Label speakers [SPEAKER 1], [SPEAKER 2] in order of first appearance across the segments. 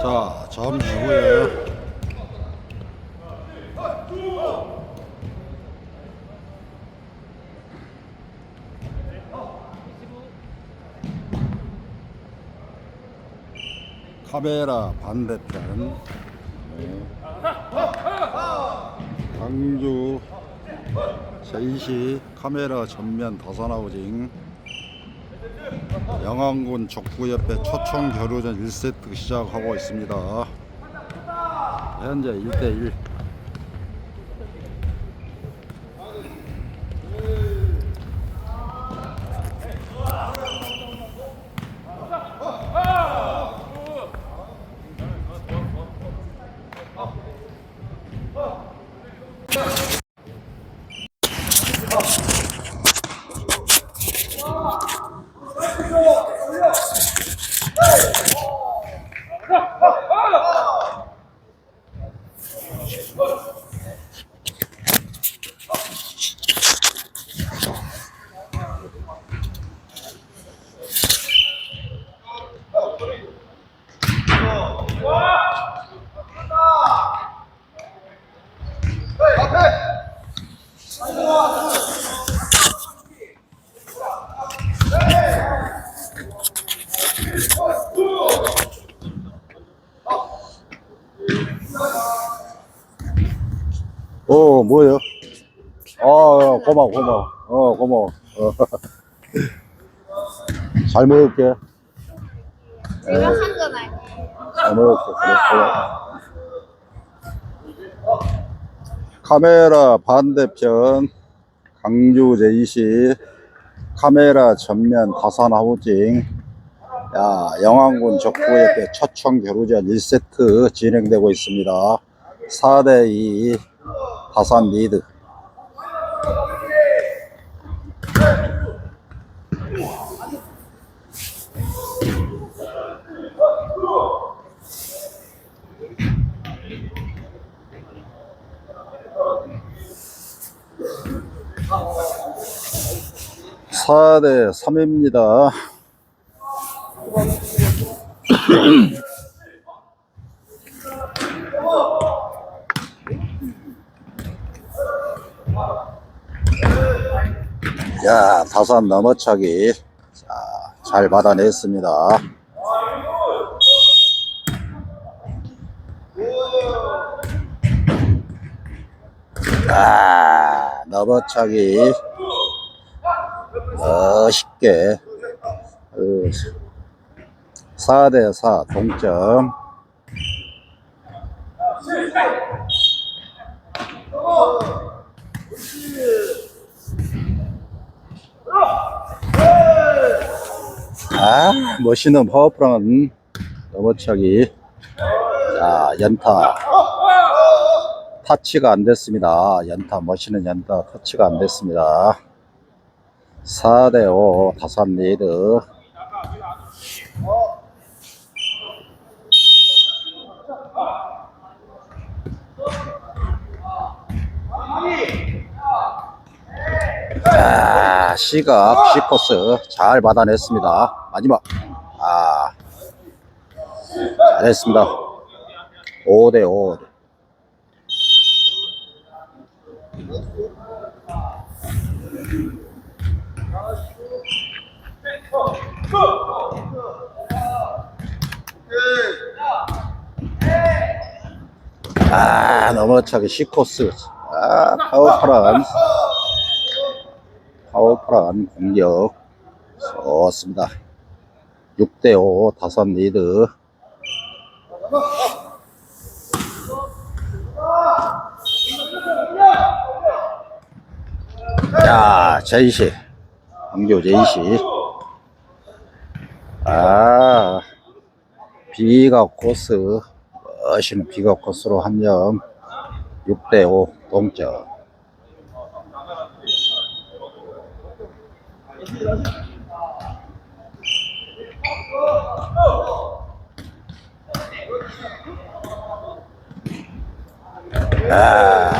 [SPEAKER 1] 자, 잠시 후에 카메라 반대편 네. 광주 제2시. 카메라 전면 다산하우징. 영암군 족구협회 초청 겨루전 1세트 시작하고 있습니다. 현재 1대1 어 뭐예요? 아 어, 고마워 고마워 어 고마워 어. 잘 먹을게
[SPEAKER 2] 제가 한 건 아니에요.
[SPEAKER 1] 잘 먹을게 그래, 고마워. 카메라 반대편 강주 제2시 카메라 전면 다산 하우징 야 영암군 족구협회 초청 겨루전 1세트 진행되고 있습니다 4대2 다산 리드 사대 3입니다. 야, 다산 넘어차기. 자, 잘 받아냈습니다. 아, 넘어차기. 멋있게. 4대4 동점. 아, 멋있는 파워프랑은 넘어차기. 자, 연타. 터치가 안 됐습니다. 연타, 멋있는 연타, 터치가 안 됐습니다. 4대5 다산 리드. 아, 시각, 시코스 잘 받아냈습니다. 마지막. 아, 잘했습니다. 5대 5. 아, 넘어차기 시코스. 아, 파워파란. 파워 파란 공격. 좋습니다. 6대5 다산 리드. 자, 제이시. 광교 제이시. 아, 비가 코스. 멋있는 비가 코스로 한 점. 6대5 동점. 아.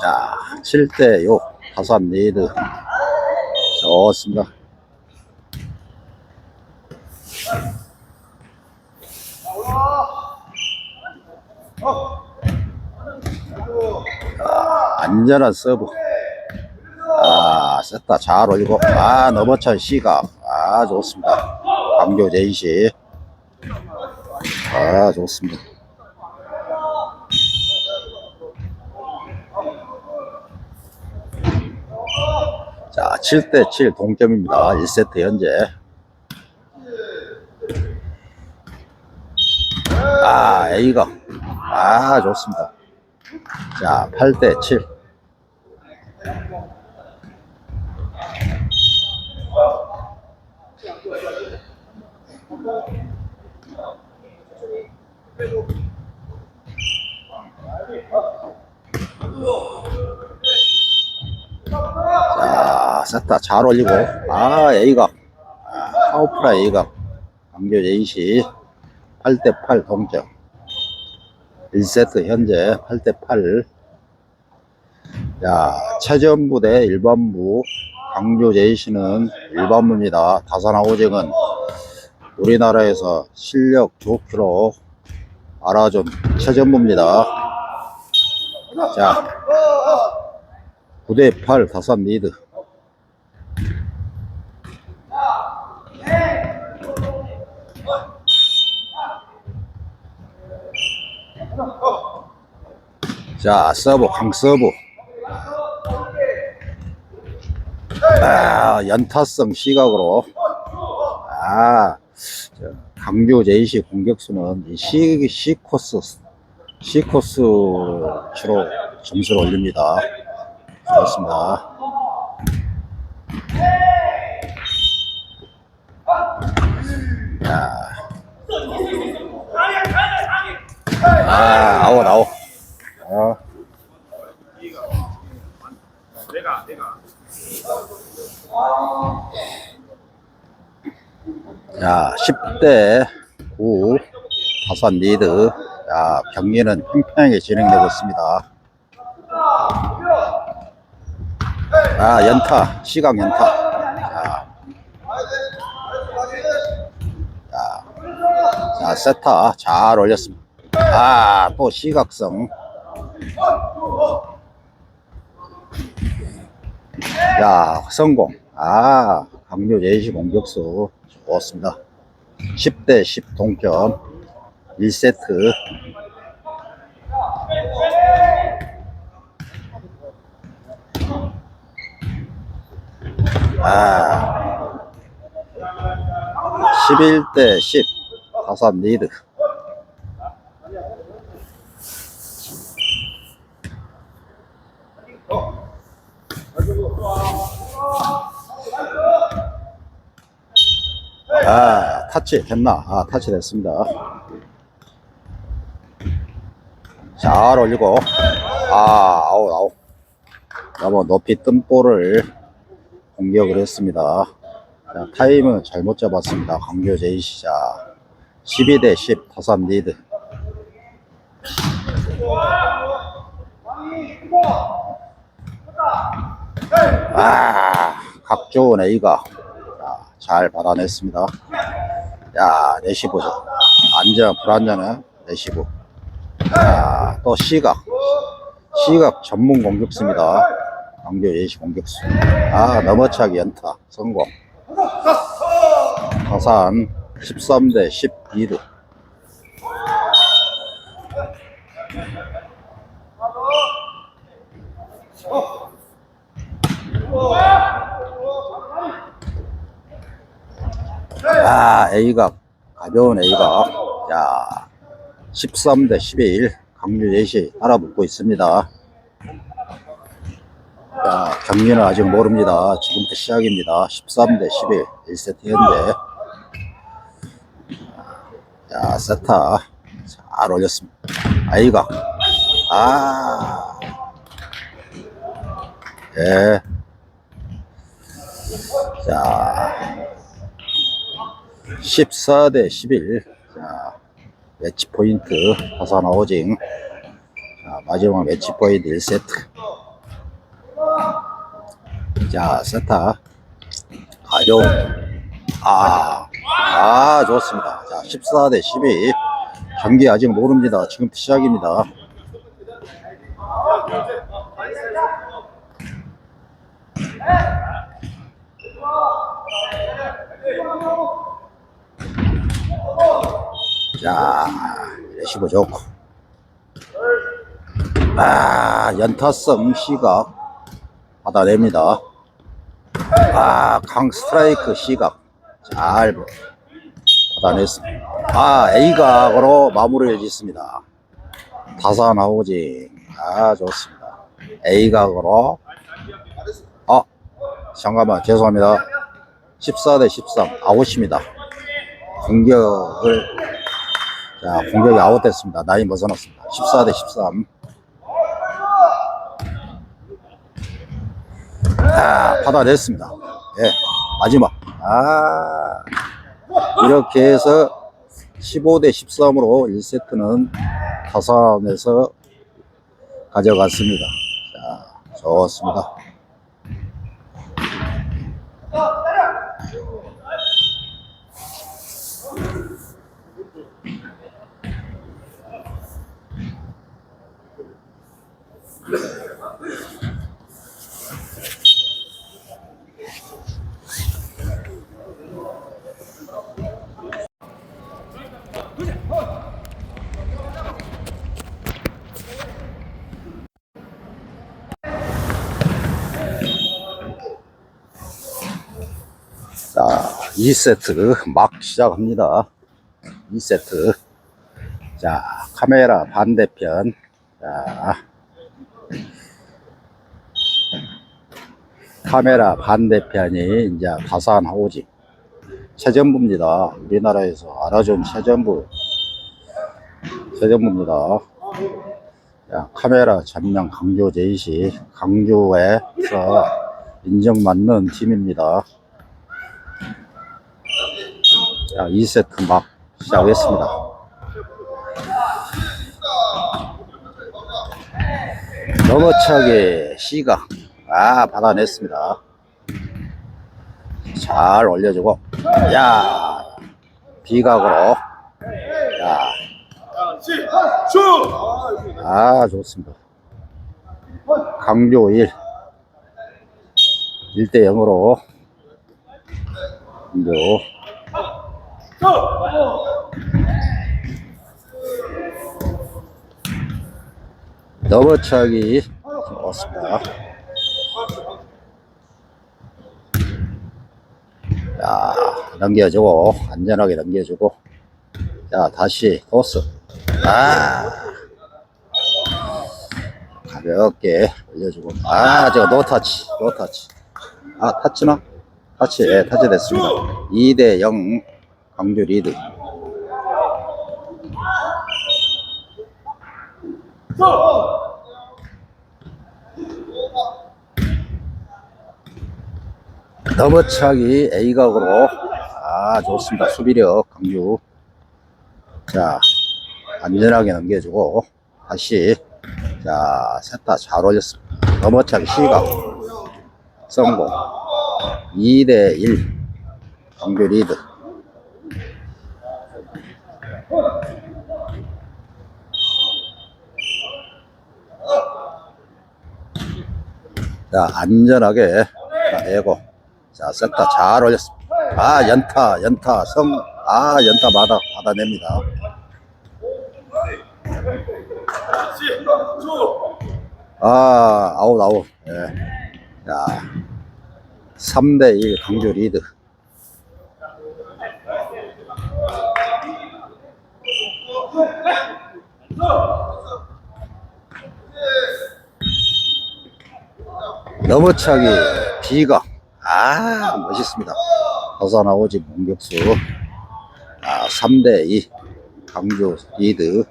[SPEAKER 1] 자, 7대 6, 타산 리드. 좋습니다. 아, 안전한 서브. 아, 셌다. 잘 올리고. 아, 넘어찬 시각. 아, 좋습니다. 강교 제이시. 아, 좋습니다. 자, 7대7 동점입니다. 1세트 현재. 아, A가. 아, 좋습니다. 자, 8대7. 자, 셌다. 잘 올리고. 아, A가. 아, 파워프라 A가. 강교 A시 8대8 동점. 1세트 현재 8대8. 야, 최전부 대 일반부. 강조 제이시는 일반부입니다. 다산화 오징은 우리나라에서 실력 좋기로 알아준 최전부입니다. 자, 9대8 다산 리드. 자, 서브, 강서브. 아, 연타성 시각으로. 아, 저, 강조 제이시 공격수는 이 시, C 코스, C 코스 주로 점수를 올립니다. 좋습니다. 야. 아, 아웃, 아웃. 아. 자, 10대 9 다산 리드. 자, 경기는 팽팽하게 진행되고 있습니다. 아, 연타, 시각 연타. 자, 자, 자, 세타 잘 올렸습니다. 아, 또 시각성. 야, 성공. 아, 강조 예시 공격수 좋습니다. 10대 10 동점. 1세트. 아. 11대 10. 다산 리드. 아, 타치 됐나? 아, 타치 됐습니다. 잘 올리고, 아, 아웃, 아웃. 너무 높이 뜬 볼을 공격을 했습니다. 자, 타임은 잘못 잡았습니다. 강교 제이시자 12대 10 타산 리드. 아, 각 좋은 A가 자, 잘 받아냈습니다. 야, 레시브. 안전, 불안전한 레시브. 자, 또 시각. 시각 전문 공격수입니다. 강교 예시 공격수. 아, 넘어차기 연타. 성공. 가산 13대 12드. 아, A각. 가벼운 A각. 야, 13 대 11. 강류 예시 알아붙고 있습니다. 자, 경기는 아직 모릅니다. 지금부터 시작입니다. 13 대 11. 1세트 현재. 자, 세타. 잘 올렸습니다. A각. 아. 예. 자. 14대 11. 자, 매치 포인트 하산 하우징. 자, 마지막 매치 포인트 1세트. 자 세타. 가죠 아, 아 좋습니다. 자 14대 12 경기 아직 모릅니다. 지금 시작입니다 자, 레시브 좋고. 아, 연타성 시각 받아냅니다. 아, 강 스트라이크 시각 잘 받아냈습니다. 아, A각으로 마무리를 짓습니다. 다산 하우징. 아, 좋습니다. A각으로. 아, 잠깐만, 죄송합니다. 14대 13, 아웃입니다. 공격을 자, 공격이 아웃됐습니다. 나이 벗어났습니다. 14 대 13. 아, 받아냈습니다. 예, 마지막. 아, 이렇게 해서 15 대 13으로 1세트는 타산에서 가져갔습니다. 자, 좋습니다. 자, 2세트 막 시작합니다. 2세트. 자, 카메라 반대편. 자, 카메라 반대편이 이제 가산 하우지. 최전부입니다. 우리나라에서 알아준 최전부. 최전부입니다. 자, 카메라 전면 강조 제이시 강조에서 인정받는 팀입니다. 자, 2세트 막 시작했습니다. 넘어차게 시각 아 받아냈습니다. 잘 올려주고 야 비각으로 야아 좋습니다. 강조 1 1대 0으로 강조 넘어차기 좋습니다. 자, 넘겨주고, 안전하게 넘겨주고. 자, 다시 토스. 아, 가볍게 올려주고. 아, 저거 노타치, 노타치. 아, 타치나? 타치, 예, 타치 됐습니다. 2대 0, 강주 리드. 넘어차기 A각으로. 아 좋습니다. 수비력 강주 자 안전하게 넘겨주고 다시. 자 셋다 잘 올렸습니다. 넘어차기 시각. 성공. 2대1 강주 리드. 자 안전하게 자, 내고 자, 셋다 잘 올렸습니다. 아, 연타, 연타, 성, 아, 연타 받아, 받아냅니다. 아, 아웃, 아웃. 예. 자, 3대1 강조 리드. 넘어차기 비가 아 멋있습니다 허사 나오지 공격수 아 3대2 강조 리드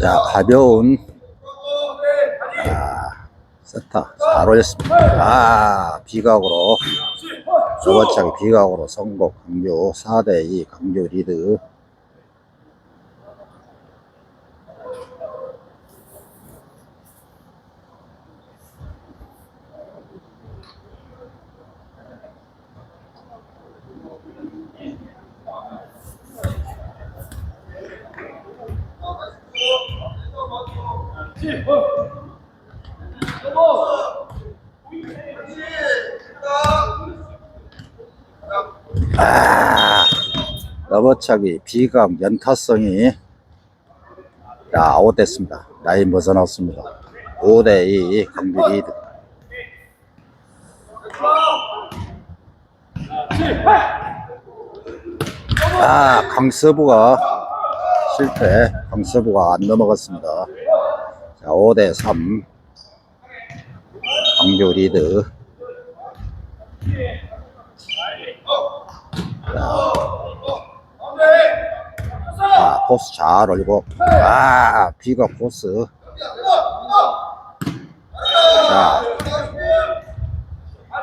[SPEAKER 1] 자 가벼운 아 세타 잘 올렸습니다. 아, 비각으로. 저번차기 비각으로 성공 강조 4대2 강조 리드. 넘어차기 비각 연타성이 자, 아웃됐습니다. 라인 벗어났습니다. 5대2 강조 리드. 아, 강서부가 실패. 강서부가 안 넘어갔습니다. 자, 5대3 강조 리드. 자, 포스 잘 올리고. 아, 비가 포스. 자.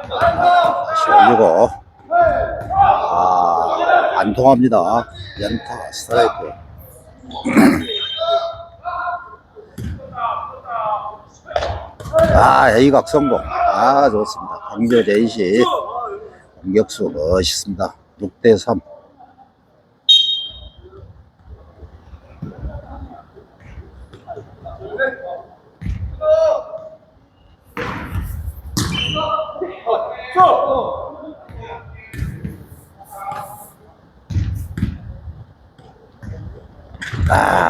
[SPEAKER 1] 다시 올리고. 아, 안 통합니다. 연타 스트라이크. 아, A각 성공. 아, 좋습니다. 강조 제이시 공격수 멋있습니다. 6대3.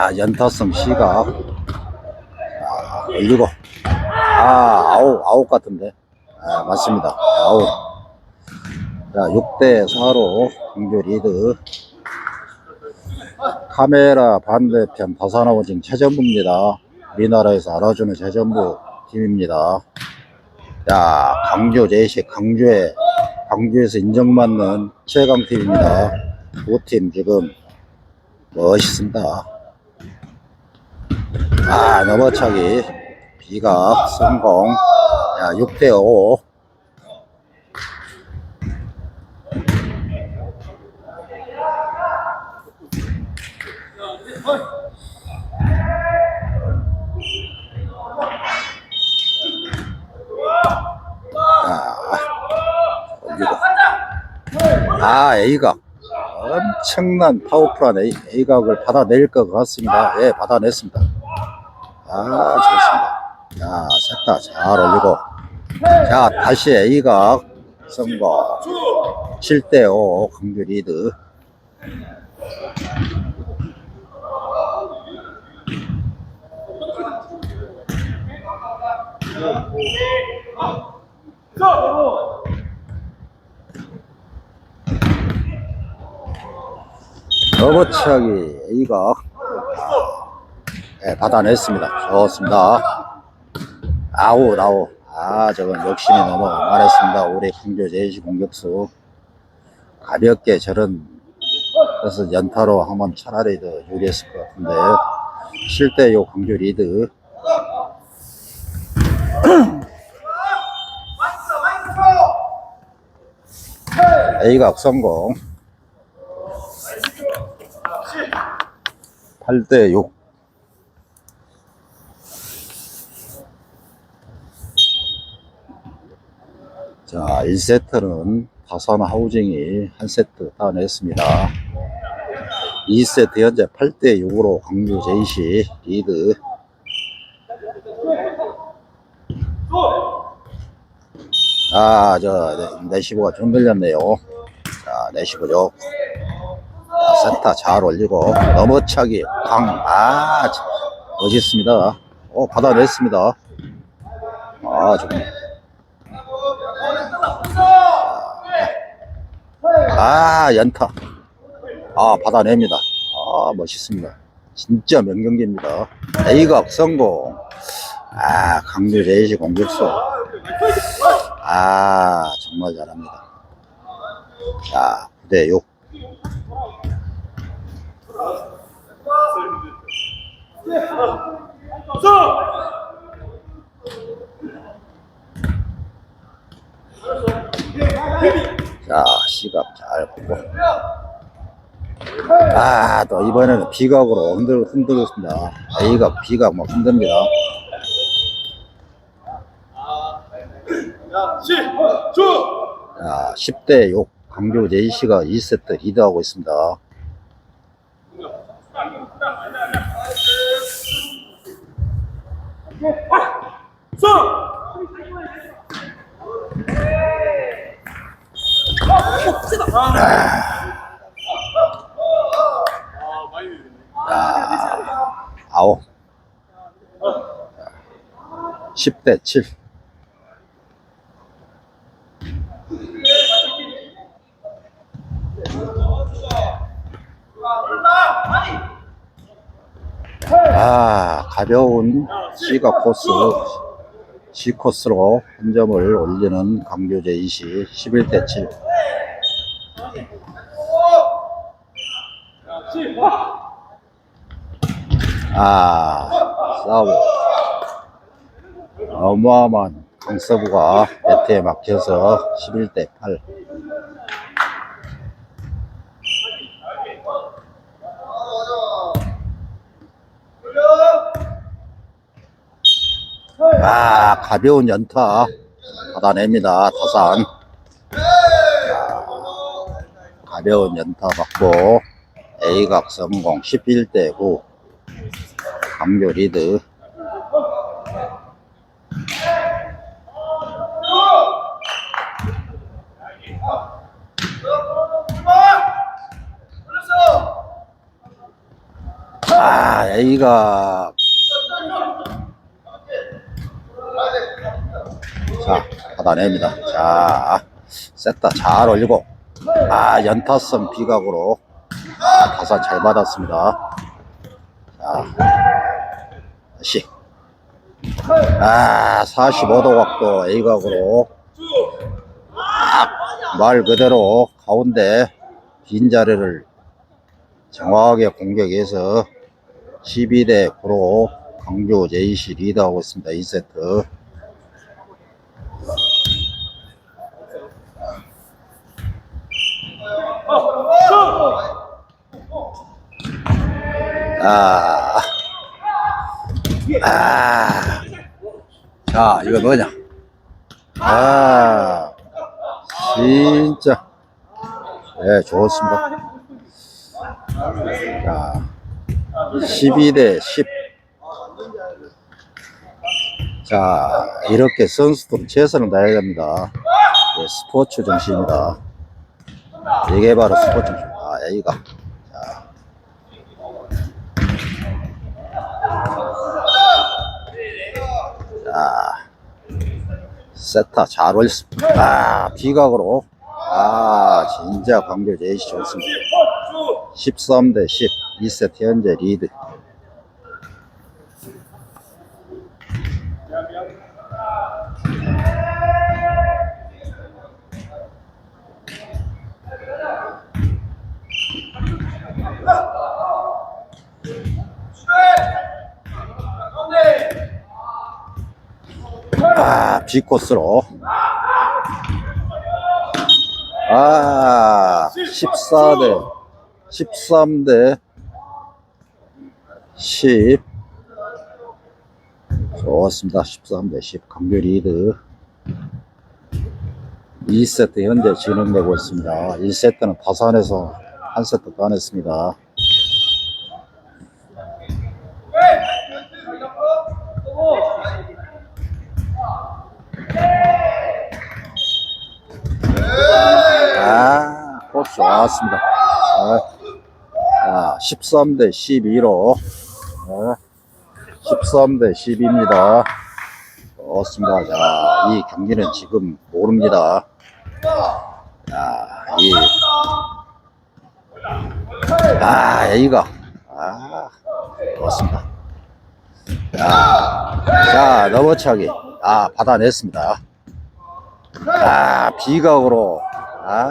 [SPEAKER 1] 아, 연타성 시각. 아, 올리고. 아, 아웃, 아웃 같은데. 아, 맞습니다. 아웃. 자, 6대 4로 공교 리드. 카메라 반대편 다산아버징 최전부입니다. 우리나라에서 알아주는 최전부 팀입니다. 자, 강조 제시 강조에, 강조에서 인정받는 최강 팀입니다. 두 팀 지금 멋있습니다. 아, 넘어차기. 비각 성공. 야, 6대5. 아, A각. 엄청난 파워풀한 A, A각을 받아낼 것 같습니다. 예, 받아냈습니다. 아, 좋습니다. 자, 셋다 잘 올리고. 자, 다시 A각 성공. 7대5 강규 리드. 러버치하기 A각. 네, 받아냈습니다. 좋습니다. 아웃, 아웃. 아, 저건 욕심이 너무 많았습니다. 우리 강조 제이시 공격수. 가볍게 저런, 그래서 연타로 하면 차라리 더 유리했을 것 같은데. 실대 요 강조 리드. A각 성공. 8대 6. 자, 1세트는 다산 하우징이 한 세트 따냈습니다. 2세트 현재 8대 6으로 광주 제이시 리드. 아, 저, 네, 내시보가 좀 들렸네요. 자, 내시보죠. 자, 세타 잘 올리고, 넘어차기, 강, 아, 참, 멋있습니다. 어, 받아냈습니다. 아, 좀. 아, 연타. 아, 받아냅니다. 아, 멋있습니다. 진짜 명경기입니다. A각 성공. 아, 강주 제이시 공격수. 아, 정말 잘합니다. 자, 9대 6. 자, 시각 잘 보고. 아, 또 이번에는 비각으로 흔들, 흔들었습니다. A각, B각 막 흔듭니다. 자, 10대 6 강교 JC가 2세트 리드하고 있습니다. 아 홉. 10대 7. 아, 가벼운 C가 코스, C 코스로 한 점을 올리는 강교제 이시 11대 7. 아, 싸워. 어마어마한 강서부가 네트에 막혀서 11대 8. 아, 가벼운 연타 받아냅니다. 타산. 자, 가벼운 연타 받고 A각 성공 11대 9. 감교 리드. 아, A각 자, 받아냅니다. 자, 셌다. 잘 올리고. 아, 연타선 비각으로. 아, 타산 잘 받았습니다. 자, 다시. 아, 45도 각도 A각으로. 아, 말 그대로 가운데 빈 자리를 정확하게 공격해서 12대 9로 강조 JC 리드하고 있습니다. 2세트. 아, 아, 자, 이거 뭐냐? 아, 진짜, 네, 좋습니다. 자, 12대 10. 자, 이렇게 선수들은 최선을 다해야 됩니다. 예, 스포츠 정신입니다. 이게 바로 스포츠 정신. 아, A가. 자. 자, 세타 잘 올렸습니다. 아, 비각으로. 아, 진짜 광교 제이시 좋습니다. 13 대 10. 2세트 현재 리드. 아, B코스로. 아, 14대, 13대 10. 좋습니다. 13대 10. 강교 리드. 2세트 현재 진행되고 있습니다. 1세트는 파산해서 한 세트 따냈습니다. 아, 코스 좋았습니다. 아, 자, 13대 12로. 13대 10입니다. 좋습니다. 자, 이 경기는 지금 모릅니다. 자, 이. 아, A가. 아, 좋습니다. 자, 자, 넘어차기. 아, 받아냈습니다. 아, 비각으로. 아,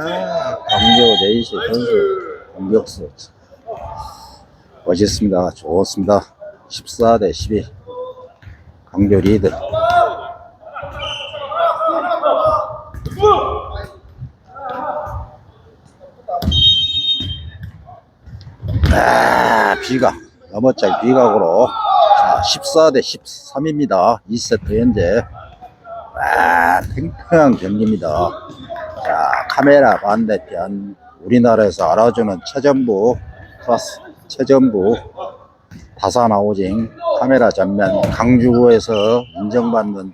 [SPEAKER 1] 강력 레이시 선수 공격수. 멋있습니다. 좋습니다. 14대 12. 강교 리드. 아, 비가 넘어짝 비각으로. 자, 14대 13입니다. 2세트 현재. 아, 탱탱한 경기입니다. 자, 카메라 반대편 우리나라에서 알아주는 최전부 클래스 최전부 다산하우징 카메라 전면 강주구에서 인정받는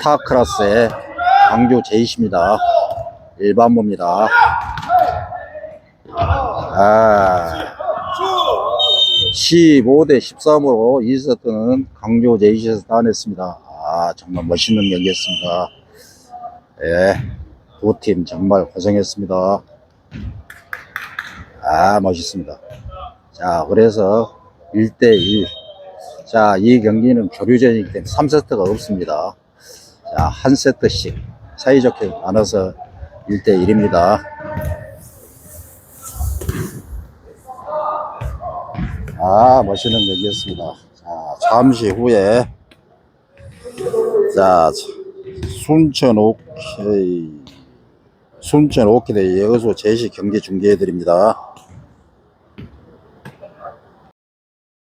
[SPEAKER 1] 타 클래스의 강주 제이십니다. 일반부입니다. 아, 15대 13으로 2세트는 강주 제이시에서 따냈습니다. 아, 정말 멋있는 경기였습니다. 예, 두 팀 정말 고생했습니다. 아, 멋있습니다. 자, 그래서 1대1. 자, 이 경기는 교류전이기 때문에 3세트가 없습니다. 자, 한 세트씩 사이좋게 나눠서 1대1입니다. 아, 멋있는 경기였습니다. 자, 잠시 후에, 자, 순천 오케이, 순천 오케이 여수 제시 경기 중계해 드립니다.